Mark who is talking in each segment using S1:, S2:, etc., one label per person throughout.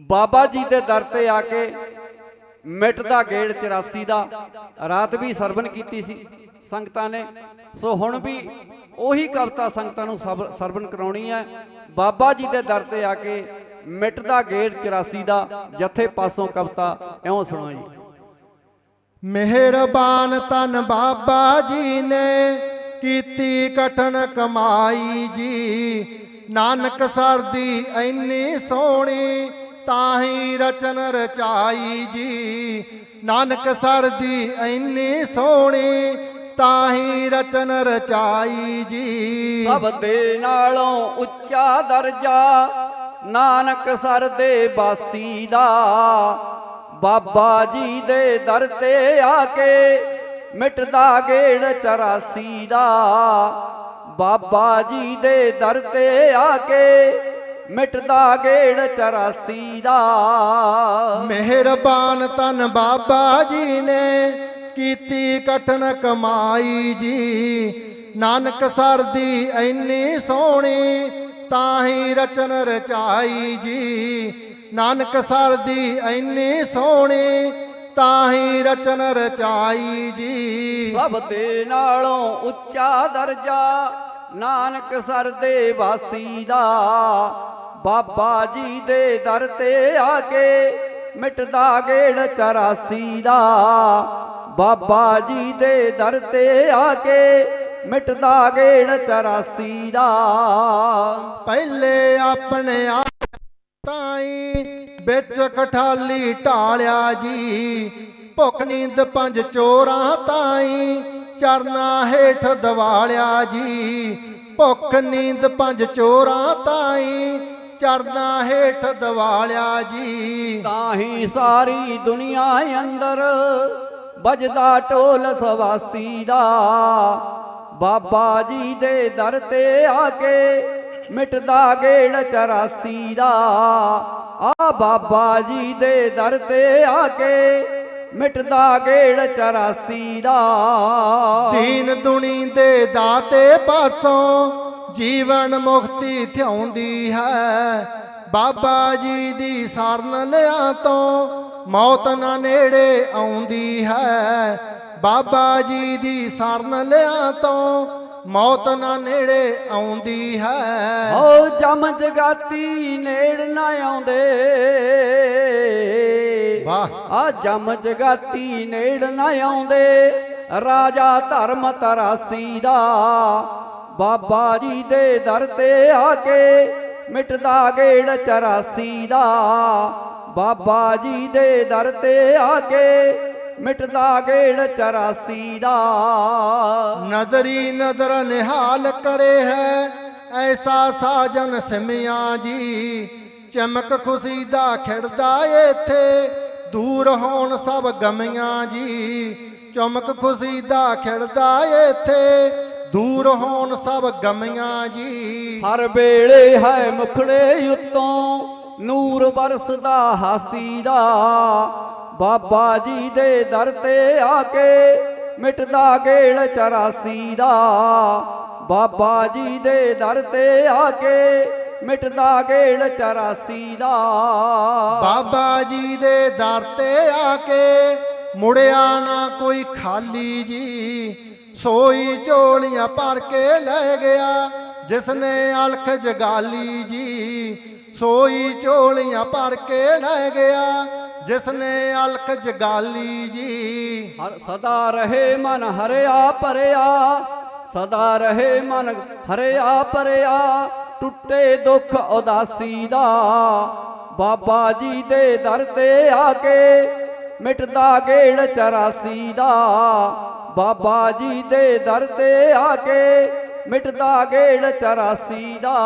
S1: ਬਾਬਾ ਜੀ ਦੇ ਦਰ ਤੇ ਆ ਕੇ ਮਿੱਟ ਦਾ ਗੇੜ 84 ਦਾ। ਰਾਤ ਵੀ ਸਰਵਨ ਕੀਤੀ ਸੀ ਸੰਗਤਾਂ ਨੇ। ਸੋ ਹੁਣ ਵੀ ਉਹੀ ਕਵਿਤਾ ਸੰਗਤਾਂ ਨੂੰ ਸਭ- ਸਰਵਨ ਕਰਾਉਣੀ ਹੈ। ਬਾਬਾ ਜੀ ਦੇ ਦਰ ਤੇ ਆ ਕੇ ਮਿੱਟ ਦਾ ਗੇੜ 84 ਦਾ। ਜਥੇ ਪਾਸੋਂ ਕਵਿਤਾ ਇਉਂ ਸੁਣੋ ਜੀ
S2: ਮਿਹਰਬਾਨ ਤਨ ਬਾਬਾ ਜੀ ਨੇ ਕੀਤੀ ਕਠਨ ਕਮਾਈ ਜੀ। ਨਾਨਕ ਸਰ ਦੀ ਐਨੀ ਸੋਹਣੀ ਤਾਹੀ ਰਚਨ ਰਚਾਈ ਜੀ। ਨਾਨਕ ਸਰ ਦੀ ਐਨੀ ਸੋਹਣੀ, ਤਾਹੀ ਰਚਨ ਰਚਾਈ ਜੀ।
S1: ਸਭ ਦੇ ਨਾਲੋਂ ਉੱਚਾ ਦਰਜਾ, ਨਾਨਕ ਸਰ ਦੇ ਬਾਸੀ ਦਾ। ਬਾਬਾ ਜੀ ਦੇ ਦਰ ਤੇ ਆ ਕੇ ਮਿਟਦਾ ਗੇੜ 84 ਦਾ। ਬਾਬਾ ਜੀ ਦੇ ਦਰ ਤੇ ਆ ਕੇ ਮਿਟਦਾ ਗੇੜ 84 ਦਾ।
S2: ਮਿਹਰਬਾਨ ਤਨ ਬਾਬਾ ਜੀ ਨੇ ਕੀਤੀ ਕਠਨ ਕਮਾਈ ਜੀ। ਨਾਨਕ ਸਰ ਦੀ ਐਨੀ ਸੋਹਣੀ ਤਾਹੀ ਰਚਨ ਰਚਾਈ ਜੀ। ਨਾਨਕ ਸਰ ਦੀ ਐਨੀ ਸੋਹਣੀ ਤਾਹੀ ਰਚਨ ਰਚਾਈ ਜੀ।
S1: ਸਭ ਦੇ ਨਾਲੋਂ ਉੱਚਾ ਦਰਜਾ ਨਾਨਕ ਸਰ ਦੇ ਵਾਸੀ ਦਾ। ਬਾਬਾ ਜੀ ਦੇ ਦਰ ਤੇ ਆ ਕੇ ਮਿਟਦਾ ਗੇੜ 84 ਦਾ। ਬਾਬਾ ਜੀ ਦੇ ਦਰ ਤੇ ਆ ਕੇ ਮਿਟਦਾ ਗੇੜ 84 ਦਾ।
S2: ਪਹਿਲੇ ਆਪਣੇ ਆਪ ਤਾਈ ਵਿੱਚ ਕਠਾਲੀ ਢਾਲਿਆ ਜੀ। ਭੁੱਖ ਨੀਂਦ ਪੰਜ ਚੋਰਾਂ ਤਾਈ ਚਰਨਾ ਹੇਠ ਦਵਾਲਿਆ ਜੀ। ਭੁੱਖ ਨੀਂਦ ਪੰਜ ਚੋਰਾਂ ਤਾਈ ਚਰਨਾ ਹੇਠ ਦਵਾਲਿਆ ਜੀ।
S1: ਤਾਂ ਹੀ ਸਾਰੀ ਦੁਨੀਆ ਅੰਦਰ ਵੱਜਦਾ ਢੋਲ ਸਵਾਸੀ ਦਾ। ਬਾਬਾ ਜੀ ਦੇ ਦਰ ਤੇ ਆ ਕੇ ਮਿਟਦਾ ਗੇੜ 84 ਦਾ। ਆ ਬਾਬਾ ਜੀ ਦੇ ਦਰ ਤੇ ਆ ਕੇ ਮਿਟਦਾ ਗੇੜ 84 ਦਾ।
S2: ਦੀਨ ਦੁਨੀ ਦੇ ਦਾਤੇ ਪਾਸੋਂ ਜੀਵਨ ਮੁਕਤੀ ਥਿਆਉਂਦੀ ਹੈ। ਬਾਬਾ ਜੀ ਦੀ ਸਰਨ ਲਿਆ ਤੋਂ ਮੌਤ ਨਾ ਨੇੜੇ ਆਉਂਦੀ ਹੈ। ਬਾਬਾ ਜੀ ਦੀ ਸਰਨ ਲਿਆ ਤੋਂ ਮੌਤ ਨਾ ਨੇੜੇ ਆਉਂਦੀ ਹੈ।
S1: ਓ ਜਮ ਜਗਾਤੀ ਨੇੜ ਨਾ ਆਉਂਦੇ।
S2: ਵਾਹ।
S1: ਆ ਜਮ ਜਗਾਤੀ ਨੇੜ ਨਾ ਆਉਂਦੇ। ਰਾਜਾ ਧਰਮ ਤਰਾਸੀ ਦਾ ਬਾਬਾ ਜੀ ਦੇ ਦਰ ਤੇ ਆ ਕੇ ਮਿਟਦਾ ਗੇੜ 84 ਦਾ। ਬਾਬਾ ਜੀ ਦੇ ਦਰ ਤੇ ਆ ਕੇ ਮਿਟਦਾ ਗੇੜ 84 ਦਾ।
S2: ਨਦਰੀ ਨਦਰ ਨਿਹਾਲ ਕਰੇ ਹੈ, ਐਸਾ ਸਾਜਨ ਸਿਮਿਆਂ ਜੀ। ਚਮਕ ਖੁਸ਼ੀ ਦਾ ਖਿੜਦਾ ਏਥੇ, ਦੂਰ ਹੋਣ ਸਭ ਗਮੀਆਂ ਜੀ। ਚਮਕ ਖੁਸ਼ੀ ਦਾ ਖਿੜਦਾ ਏਥੇ ਦੂਰ ਹੋਣ ਸਭ ਗਮੀਆਂ ਜੀ।
S1: ਹਰ ਵੇਲੇ ਹੈ ਮੁਖੜੇ ਉੱਤੋਂ ਨੂਰ ਵਰਸਦਾ ਹਾਸੀ ਦਾ। ਬਾਬਾ ਜੀ ਦੇ ਦਰ ਤੇ ਆ ਕੇ ਮਿਟਦਾ ਗੇੜ 84 ਦਾ। ਬਾਬਾ ਜੀ ਦੇ ਦਰ ਤੇ ਆ ਕੇ ਮਿਟਦਾ ਗੇੜ 84 ਦਾ।
S2: ਬਾਬਾ ਜੀ ਦੇ ਦਰ ਤੇ ਆ ਕੇ ਮੁੜਿਆ ਨਾ ਕੋਈ ਖਾਲੀ ਜੀ। ਸੋਈ ਝੋਲੀਆਂ ਭਰ ਕੇ ਲੈ ਗਿਆ ਜਿਸ ਨੇ ਅਲਖ ਜਗਾਲੀ ਜੀ। ਸੋਈ ਝੋਲੀਆਂ ਭਰ ਕੇ ਲੈ ਗਿਆ ਜਿਸ ਨੇ ਅਲਖ ਜਗਾਲੀ ਜੀ।
S1: ਹਰ ਸਦਾ ਰਹੇ ਮਨ ਹਰਿਆ ਭਰਿਆ, ਸਦਾ ਰਹੇ ਮਨ ਹਰਿਆ ਭਰਿਆ, ਟੁੱਟੇ ਦੁੱਖ ਉਦਾਸੀ ਦਾ। ਬਾਬਾ ਜੀ ਦੇ ਦਰ ਤੇ ਆ ਕੇ ਮਿਟਦਾ ਗੇੜ 84 ਦਾ। ਬਾਬਾ ਜੀ ਦੇ ਦਰ ਤੇ ਆ ਕੇ ਮਿਟਦਾ ਗੇੜ 84 ਦਾ।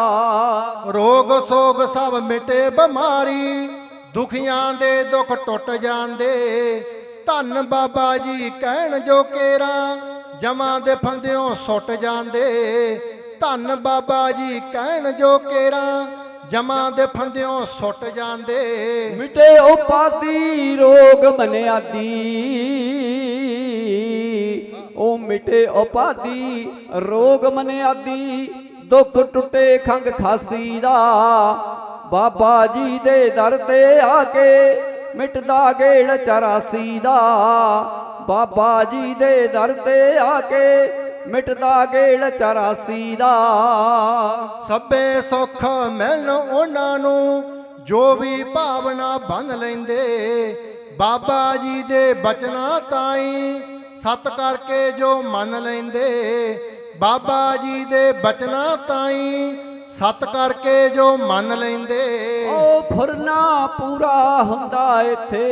S2: ਰੋਗ ਸੋਗ ਸਭ ਮਿਟੇ ਬਿਮਾਰੀ ਦੁਖੀਆਂ ਦੇ ਦੁੱਖ ਟੁੱਟ ਜਾਂਦੇ। ਧੰਨ ਬਾਬਾ ਜੀ ਕਹਿਣ ਜੋ ਕੇਰਾ ਜਮਾਂ ਦੇ ਫੰਦਿਓਂ ਸੁੱਟ ਜਾਂਦੇ। ਧੰਨ ਬਾਬਾ ਜੀ ਕਹਿਣ ਜੋ ਕੇਰਾ ਜਮਾਂ ਦੇ ਫੰਦਿਓਂ ਸੁੱਟ ਜਾਂਦੇ।
S1: ਮਿਟੇ ਉਪਾਦੀ ਰੋਗ ਮਨਿਆਦੀ। ਮਿਟੇ ਉਪਾਦੀ ਰੋਗ ਮਨਿਆਦੀ, ਦੁੱਖ ਟੁੱਟੇ ਖੰਗ ਖਾਸੀ ਦਾ। ਬਾਬਾ ਜੀ ਦੇ ਦਰ ਤੇ ਆ ਕੇ ਮਿਟਦਾ ਗੇੜ 84 ਦਾ। ਬਾਬਾ ਜੀ ਦੇ ਦਰ ਤੇ ਆ ਕੇ ਮਿਟਦਾ ਗੇੜ 84 ਦਾ।
S2: ਸਭੇ ਸੁੱਖ ਮਿਲਣ ਉਹਨਾਂ ਨੂੰ, ਜੋ ਵੀ ਭਾਵਨਾ ਬੰਨ ਲੈਂਦੇ, ਬਾਬਾ ਜੀ ਦੇ ਬਚਨਾਂ ਤਾਈ ਸਤ ਕਰਕੇ ਜੋ ਮੰਨ ਲੈਂਦੇ, ਬਾਬਾ ਜੀ ਦੇ ਬਚਨਾਂ ਤਾਈ ਸਤ ਕਰਕੇ ਜੋ ਮੰਨ ਲੈਂਦੇ।
S1: ਉਹ ਫੁਰਨਾ ਪੂਰਾ ਹੁੰਦਾ ਇੱਥੇ।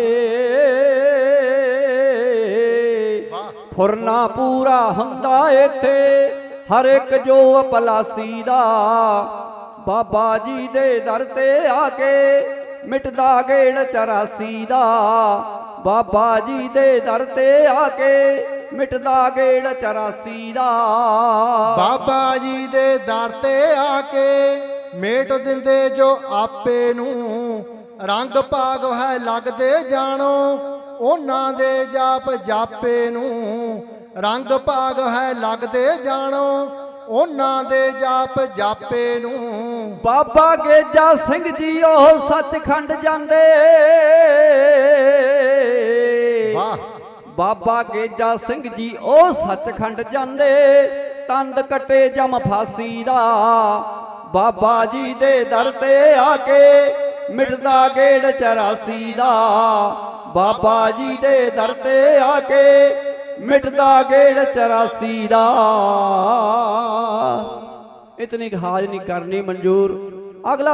S1: ਫੁਰਨਾ ਪੂਰਾ ਹੁੰਦਾ ਇੱਥੇ, ਹਰ ਇੱਕ ਜੋ ਅਪਲਾਸੀ ਦਾ ਬਾਬਾ ਜੀ ਦੇ ਦਰ ਤੇ ਆ ਕੇ ਮਿਟਦਾ ਗੇੜ 84 ਦਾ। ਬਾਬਾ ਜੀ ਦੇ ਦਰ ਤੇ ਆ ਕੇ ਮਿਟਦਾ ਗੇੜ 84 ਦਾ।
S2: ਬਾਬਾ ਜੀ ਦੇ ਦਰ ਤੇ ਆ ਕੇ ਮੇਟ ਦਿੰਦੇ ਜੋ ਆਪੇ ਨੂੰ। ਰੰਗ ਭਾਗ ਹੈ ਲੱਗਦੇ ਜਾਣੋ ਉਹਨਾਂ ਦੇ ਜਾਪ ਜਾਪੇ ਨੂੰ। ਰੰਗ ਭਾਗ ਹੈ ਲੱਗਦੇ ਜਾਣੋ ਉਹਨਾਂ ਦੇ ਜਾਪ ਜਾਪੇ ਨੂੰ।
S1: ਬਾਬਾ ਗੇਜਾ ਸਿੰਘ ਜੀ ਉਹ ਸੱਚਖੰਡ ਜਾਂਦੇ। ਬਾਬਾ ਗੇਜਾ ਸਿੰਘ ਜੀ, ਉਹ ਸੱਚਖੰਡ ਜਾਂਦੇ, ਤੰਦ ਕਟੇ ਜਮ ਫਾਸੀ ਦਾ। ਬਾਬਾ ਜੀ ਦੇ ਦਰ ਤੇ ਆ ਕੇ ਮਿਟਦਾ ਗੇੜ 84 ਦਾ। ਬਾਬਾ ਜੀ ਦੇ ਦਰ ਤੇ ਆ ਕੇ ਮਿਟਦਾ ਗੇੜ 84 ਦਾ। ਇਤਨੀ ਕੁ ਹਾਜ਼ ਨਹੀਂ ਕਰਨੀ ਮਨਜ਼ੂਰ। ਅਗਲਾ